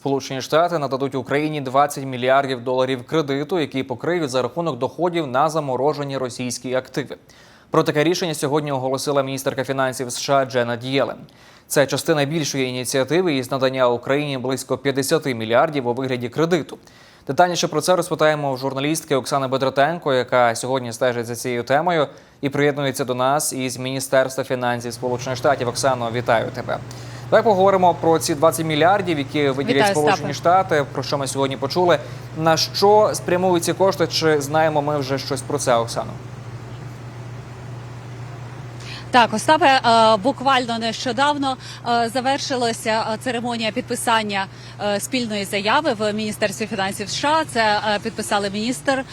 Сполучені Штати нададуть Україні 20 мільярдів доларів кредиту, який покриють за рахунок доходів на заморожені російські активи. Про таке рішення сьогодні оголосила міністерка фінансів США Дженет Єлен. Це частина більшої ініціативи із надання Україні близько 50 мільярдів у вигляді кредиту. Детальніше про це розпитаємо у журналістки Оксани Бедратенко, яка сьогодні стежить за цією темою і приєднується до нас із Міністерства фінансів Сполучених Штатів. Оксано, вітаю тебе. Давай поговоримо про ці 20 мільярдів, які виділять Вітаю, Сполучені Штати. Про що ми сьогодні почули? На що спрямують ці кошти? Чи знаємо ми вже щось про це, Оксано? Так, Остапе, е, буквально нещодавно е, завершилася е, церемонія підписання спільної заяви в Міністерстві фінансів США. Це підписали міністр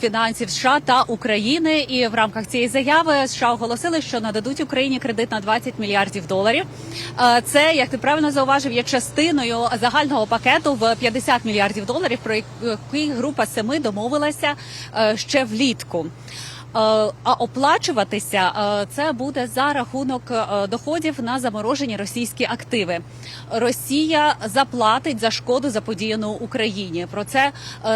фінансів США та України. І в рамках цієї заяви США оголосили, що нададуть Україні кредит на 20 мільярдів доларів. Це, як ти правильно зауважив, є частиною загального пакету в 50 мільярдів доларів, про який група семи домовилася ще влітку. Е, А оплачуватися е, це буде за рахунок е, доходів на заморожені російські активи. Росія заплатить за шкоду заподіяну Україні. Про це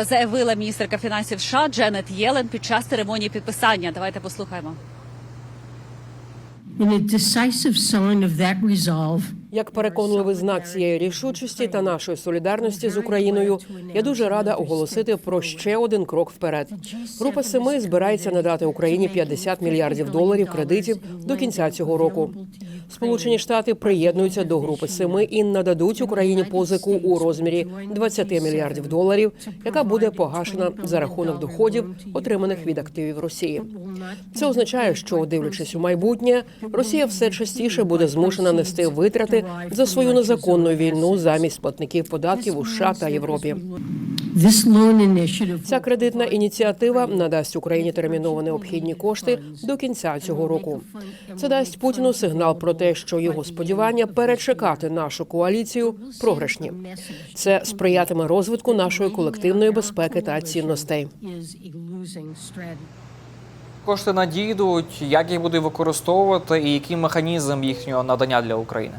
заявила міністерка фінансів США Дженет Єлен під час церемонії підписання. Давайте послухаємо. In a decisive sign of that resolve, Як переконливий знак цієї рішучості та нашої солідарності з Україною, я дуже рада оголосити про ще один крок вперед. Група семи збирається надати Україні 50 мільярдів доларів кредитів до кінця цього року. Сполучені Штати приєднуються до групи семи і нададуть Україні позику у розмірі 20 мільярдів доларів, яка буде погашена за рахунок доходів, отриманих від активів Росії. Це означає, що дивлячись у майбутнє, Росія все частіше буде змушена нести витрати за свою незаконну війну замість платників податків у США та Європі. Ця кредитна ініціатива надасть Україні терміново необхідні кошти до кінця цього року. Це дасть Путіну сигнал про те, що його сподівання перечекати нашу коаліцію програшні. Це сприятиме розвитку нашої колективної безпеки та цінностей. Кошти надійдуть, як їх буде використовувати, і який механізм їхнього надання для України?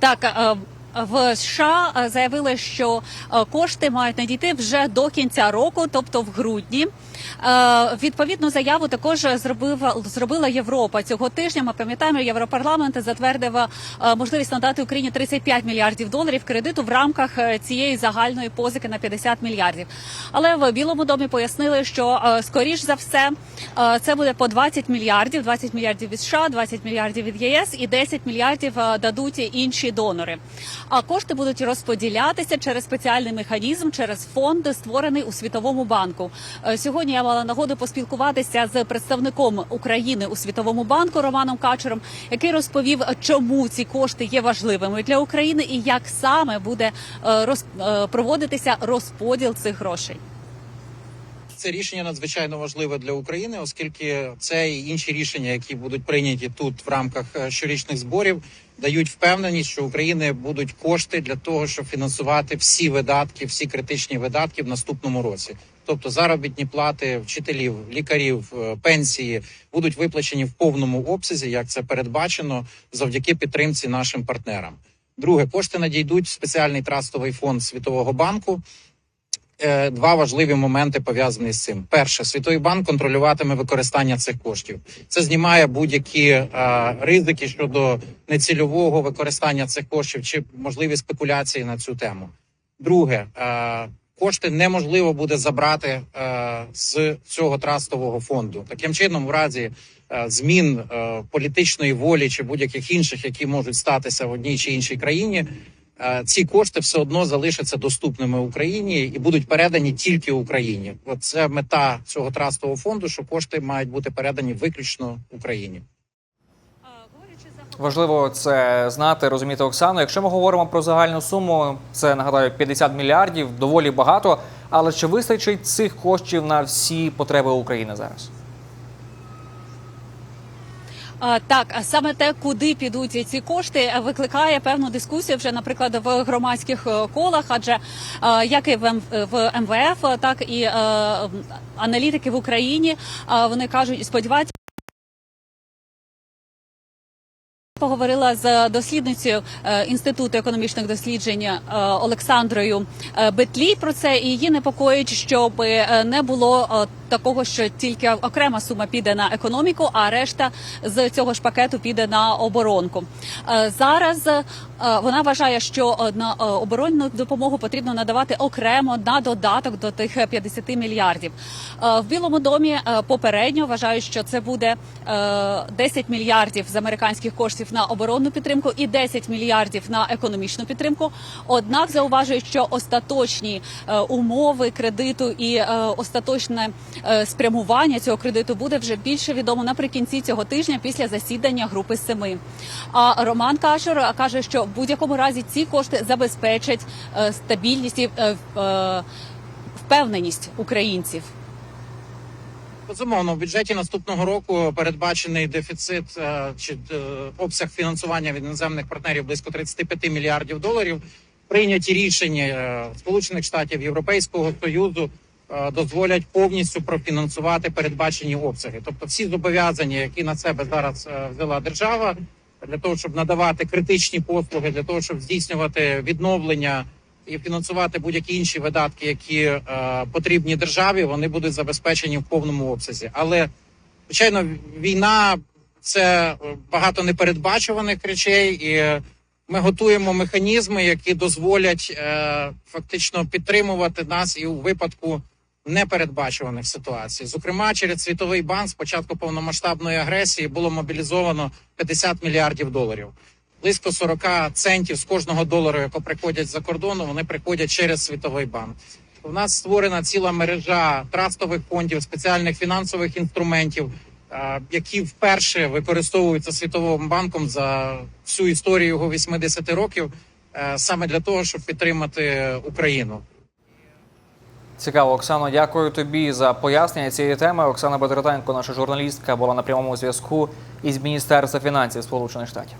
Так. В США е, заявили, що е, кошти мають надійти вже до кінця року, тобто в грудні. Е, Відповідну заяву також зробила зробила Європа цього тижня. Ми пам'ятаємо, Європарламент затвердив можливість надати Україні 35 мільярдів доларів кредиту в рамках цієї загальної позики на 50 мільярдів. Але в Білому домі пояснили, що скоріш за все це буде по 20 мільярдів, 20 мільярдів від США, 20 мільярдів від ЄС і 10 мільярдів дадуть інші донори. А кошти будуть розподілятися через спеціальний механізм, через фонд, створений у світовому банку. Е, Сьогодні я мала нагоду поспілкуватися з представником України у світовому банку Романом Качером, який розповів, чому ці кошти є важливими для України і як саме буде е, роз- е, проводитися розподіл цих грошей. Це рішення надзвичайно важливе для України, оскільки це і інші рішення, які будуть прийняті тут в рамках е, щорічних зборів, дають впевненість, що України будуть кошти для того, щоб фінансувати всі видатки, всі критичні видатки в наступному році. Тобто заробітні плати вчителів, лікарів, е, пенсії будуть виплачені в повному обсязі, як це передбачено, завдяки підтримці нашим партнерам. Друге, кошти надійдуть в спеціальний трастовий фонд Світового банку. Е, Два важливі моменти пов'язані з цим. Перше, світовий банк контролюватиме використання цих коштів. Це знімає будь-які е, ризики щодо нецільового використання цих коштів чи можливі спекуляції на цю тему. Друге, е, кошти неможливо буде забрати е, з цього трастового фонду. Таким чином, в разі е, змін е, політичної волі чи будь-яких інших, які можуть статися в одній чи іншій країні. Е, Ці кошти все одно залишаться доступними Україні і будуть передані тільки Україні. От це мета цього трастового фонду, що кошти мають бути передані виключно Україні. Важливо це знати, розуміти Оксану. Якщо ми говоримо про загальну суму, це нагадаю 50 мільярдів, доволі багато. Але чи вистачить цих коштів на всі потреби України зараз? Так, а саме те, куди підуть ці кошти, викликає певну дискусію вже, наприклад, в громадських е, колах, адже е, як і в МВФ, так і е, аналітики в Україні вони кажуть, сподіваються. Поговорила з дослідницею е, інституту економічних досліджень е, Олександрою е, Бетлій про це, і її непокоїть, щоб не було такого, що тільки окрема сума піде на економіку, а решта з цього ж пакету піде на оборонку. Зараз вона вважає, що на оборонну допомогу потрібно надавати окремо на додаток до тих 50 мільярдів. В Білому домі попередньо вважають, що це буде е, 10 мільярдів з американських коштів на оборонну підтримку і 10 мільярдів на економічну підтримку. Однак зауважують, що остаточні е, умови кредиту і е, остаточне е, спрямування цього кредиту буде вже більше відомо наприкінці цього тижня після засідання групи семи. А Роман Кашур каже, що в будь-якому разі ці кошти забезпечать стабільність і впевненість українців. Безумовно, в бюджеті наступного року передбачений дефіцит е, чи е, обсяг фінансування від іноземних партнерів близько 35 мільярдів доларів. Прийняті рішення е, Сполучених Штатів Європейського Союзу дозволять повністю профінансувати передбачені обсяги. Тобто, всі зобов'язання, які на себе зараз взяла держава, для того, щоб надавати критичні послуги, для того, щоб здійснювати відновлення і фінансувати будь-які інші видатки, які е, потрібні державі, вони будуть забезпечені в повному обсязі. Але звичайно, війна це багато непередбачуваних речей, і ми готуємо механізми, які дозволять е, фактично підтримувати нас і у випадку непередбачуваних ситуацій. Зокрема, через світовий банк з початку повномасштабної агресії було мобілізовано 50 мільярдів доларів. Близько 40 центів з кожного долару, який приходять за кордону, вони приходять через світовий банк. У нас створена ціла мережа трастових фондів, спеціальних фінансових інструментів, які вперше використовуються світовим банком за всю історію його 80 років, е, саме для того, щоб підтримати Україну. Цікаво, Оксано, дякую тобі за пояснення цієї теми. Оксана Бедратенко, наша журналістка, була на прямому зв'язку із Міністерства фінансів Сполучених Штатів.